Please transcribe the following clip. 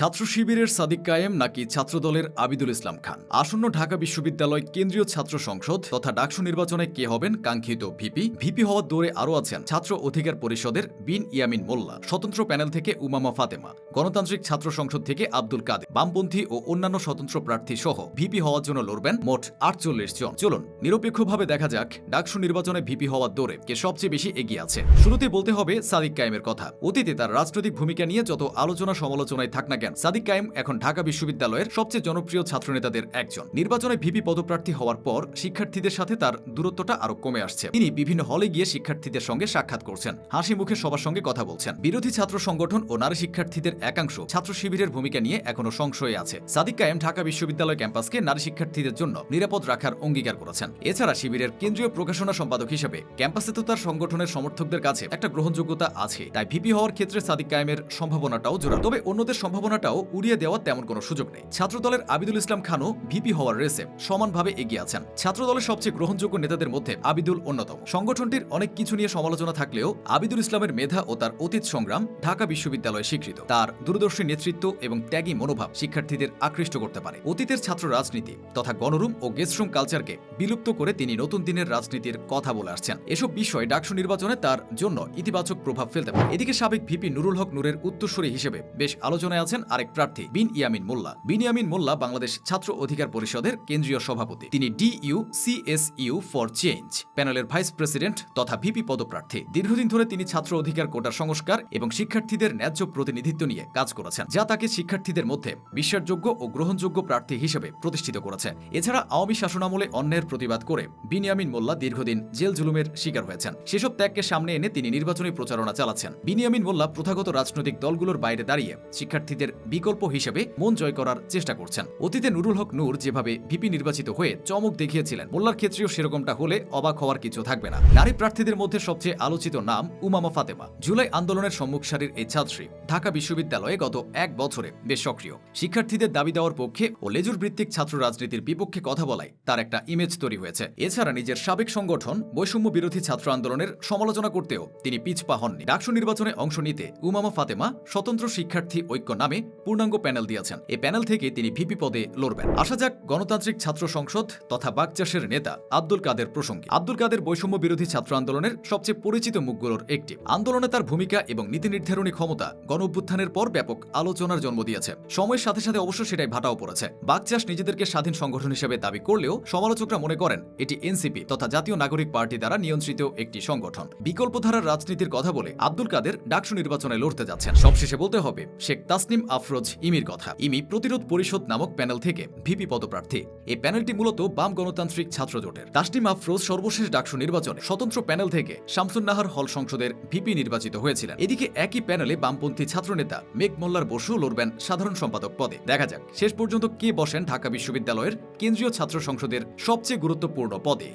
ছাত্র শিবিরের সাদিক কায়েম নাকি ছাত্রদলের আবিদুল ইসলাম খান? আসন্ন ঢাকা বিশ্ববিদ্যালয় কেন্দ্রীয় ছাত্র সংসদ তথা ডাকসু নির্বাচনে কে হবেন কাঙ্ক্ষিত ভিপি? ভিপি হওয়ার দৌড়ে আরও আছেন ছাত্র অধিকার পরিষদের বিন ইয়ামিন মোল্লা, স্বতন্ত্র প্যানেল থেকে উমামা ফাতেমা, গণতান্ত্রিক ছাত্র সংসদ থেকে আব্দুল কাদের, বামপন্থী ও অন্যান্য স্বতন্ত্র প্রার্থী সহ ভিপি হওয়ার জন্য লড়বেন মোট আটচল্লিশ জন। চলুন, নিরপেক্ষভাবে দেখা যাক ডাকসু নির্বাচনে ভিপি হওয়ার দৌড়ে কে সবচেয়ে বেশি এগিয়ে আছে। শুরুতে বলতে হবে সাদিক কায়েমের কথা। অতীতে তার রাজনৈতিক ভূমিকা নিয়ে যত আলোচনা সমালোচনায় থাক না কেন সাদিক কায়েম এখন ঢাকা বিশ্ববিদ্যালয়ের সবচেয়ে জনপ্রিয় ছাত্রনেতাদের একজন। নির্বাচনে ভিপি পদপ্রার্থী হওয়ার পর শিক্ষার্থীদের সাথে তার দূরত্বটা আরও কমে আসছে। তিনি বিভিন্ন হলে গিয়ে শিক্ষার্থীদের সঙ্গে সাক্ষাৎ করছেন, হাসি মুখে সবার সঙ্গে কথা বলছেন। বিরোধী ছাত্র সংগঠন ও নারী শিক্ষার্থীদের একাংশ ছাত্র শিবিরের ভূমিকা নিয়ে এখনও সংশয়ে আছে। সাদিক কায়েম ঢাকা বিশ্ববিদ্যালয় ক্যাম্পাসকে নারী শিক্ষার্থীদের জন্য নিরাপদ রাখার অঙ্গীকার করেছেন। এছাড়া শিবিরের কেন্দ্রীয় প্রকাশনা সম্পাদক হিসেবে ক্যাম্পাসে তো তার সংগঠনের সমর্থকদের কাছে একটা গ্রহণযোগ্যতা আছে, তাই ভিপি হওয়ার ক্ষেত্রে সাদিক কায়েমের সম্ভাবনাটাও জোড়া তবে অন্যদের সম্ভাবনাটাও উড়িয়ে দেওয়ার তেমন কোনো সুযোগ নেই। ছাত্রদলের আবিদুল ইসলাম খানও ভিপি হওয়ার রেসে সমানভাবে এগিয়ে আছেন। ছাত্রদলের সবচেয়ে গ্রহণযোগ্য নেতাদের মধ্যে আবিদুল অন্যতম। সংগঠনটির অনেক কিছু নিয়ে সমালোচনা থাকলেও আবিদুল ইসলামের মেধা ও তার অতীত সংগ্রাম ঢাকা বিশ্ববিদ্যালয়ে স্বীকৃত। তার দূরদর্শী নেতৃত্ব এবং ত্যাগী মনোভাব শিক্ষার্থীদের আকৃষ্ট করতে পারে। অতীতের ছাত্র রাজনীতি তথা গণরুম ও গেস্টরুম কালচারকে বিলুপ্ত করে তিনি নতুন দিনের রাজনীতির কথা বলে আসছেন। এসব বিষয় ডাকসু নির্বাচনে তার জন্য ইতিবাচক প্রভাব ফেলতে পারে। এদিকে সাবেক ভিপি নুরুল হক নূরের উত্তরসূরি হিসেবে বেশ আলোচনায় আছেন আরেক প্রার্থী বিন ইয়ামিন মোল্লা। বিন ইয়ামিন মোল্লা বাংলাদেশ ছাত্র অধিকার পরিষদের কেন্দ্রীয় সভাপতি। তিনি D U C S U for change. প্যানেলের ভাইস প্রেসিডেন্ট তথা ভিপি পদপ্রার্থী। দীর্ঘদিন ধরে তিনি ছাত্র অধিকার কোটার সংস্কার এবং শিক্ষার্থীদের ন্যায্য প্রতিনিধিত্ব নিয়ে কাজ করেছেন, যা তাকে শিক্ষার্থীদের মধ্যে বিশ্বাসযোগ্য ও গ্রহণযোগ্য প্রার্থী হিসেবে প্রতিষ্ঠিত করেছে। এছাড়া আওয়ামী শাসনামলে অন্যের প্রতিবাদ করে বিনিয়ামিন মোল্লা দীর্ঘদিন জেল জুলুমের শিকার হয়েছেন। সেসব ত্যাগকে সামনে এনে তিনি নির্বাচনী প্রচারণা চালাচ্ছেন। বিনিয়ামিন মোল্লা প্রথাগত রাজনৈতিক দলগুলোর বাইরে দাঁড়িয়ে শিক্ষার্থীদের বিকল্প হিসেবে মন জয় করার চেষ্টা করছেন। অতীতে নুরুল হক নূর যেভাবে ভিপি নির্বাচিত হয়ে চমক দেখিয়েছিলেন, মোল্লার ক্ষেত্রেও সেরকমটা হলে অবাক হওয়ার কিছু থাকবে না। নারী প্রার্থীদের মধ্যে সবচেয়ে আলোচিত নাম উমামা ফাতেমা। জুলাই আন্দোলনের সম্মুখ সারির এই ছাত্রী ঢাকা বিশ্ববিদ্যালয়ে গত এক বছরে বেশ সক্রিয়। শিক্ষার্থীদের দাবি দেওয়ার পক্ষে ও লেজুর ভিত্তিক ছাত্র রাজনীতির বিপক্ষে কথা বলায় তার একটা ইমেজ তৈরি হয়েছে। এছাড়া নিজের সাবেক সংগঠন বৈষম্য বিরোধী ছাত্র আন্দোলনের সমালোচনা করতেও তিনি পিছপা হননি। ডাকসু নির্বাচনে অংশ নিতে উমামা ফাতেমা স্বতন্ত্র শিক্ষার্থী ঐক্য নামে পূর্ণাঙ্গ প্যানেল দিয়েছেন। এই প্যানেল থেকে তিনি ভিপি পদে লড়বেন। আসা যাক, গণতান্ত্রিক ছাত্র সংসদ তথা বাকচাষের নেতা আব্দুল কাদের প্রসঙ্গে। আব্দুল কাদের বৈষম্য বিরোধী ছাত্র আন্দোলনের সবচেয়ে পরিচিত মুখগুলোর একটি। আন্দোলনে তার ভূমিকা এবং নীতি নির্ধারণী ক্ষমতা গণ অভ্যুত্থানের পর ব্যাপক আলোচনার জন্ম দিয়েছে। সময়ের সাথে সাথে অবশ্য সেটাই ভাটাও পড়েছে। বাকচাষ নিজেদেরকে স্বাধীন সংগঠন হিসেবে দাবি করলেও সমালোচকরা মনে করেন, এটি এনসিপি তথা জাতীয় নাগরিক পার্টি দ্বারা নিয়ন্ত্রিত একটি সংগঠন। বিকল্পধারার রাজনীতির কথা বলে আব্দুল কাদের ডাকসু নির্বাচনে লড়তে যাচ্ছেন। সবশেষে বলতে হবে, শেখ তাসনিম আফরোজ ইমির কথা। ইমি প্রতিরোধ পরিষদ নামক প্যানেল থেকে ভিপি পদপ্রার্থী। এই প্যানেলটি মূলত বাম গণতান্ত্রিক ছাত্র জোটের। তাসনিম আফরোজ সর্বশেষ ডাকসু নির্বাচনে স্বতন্ত্র প্যানেল থেকে শামসুন্নাহার হল সংসদের ভিপি নির্বাচিত হয়েছিলেন। এদিকে একই প্যানেলে বামপন্থী ছাত্রনেতা মেঘ মোল্লার বসু লড়বেন সাধারণ সম্পাদক পদে। দেখা যাক, শেষ পর্যন্ত কে বসেন ঢাকা বিশ্ববিদ্যালয়ের কেন্দ্রীয় ছাত্র সংসদের সবচেয়ে গুরুত্বপূর্ণ পদে।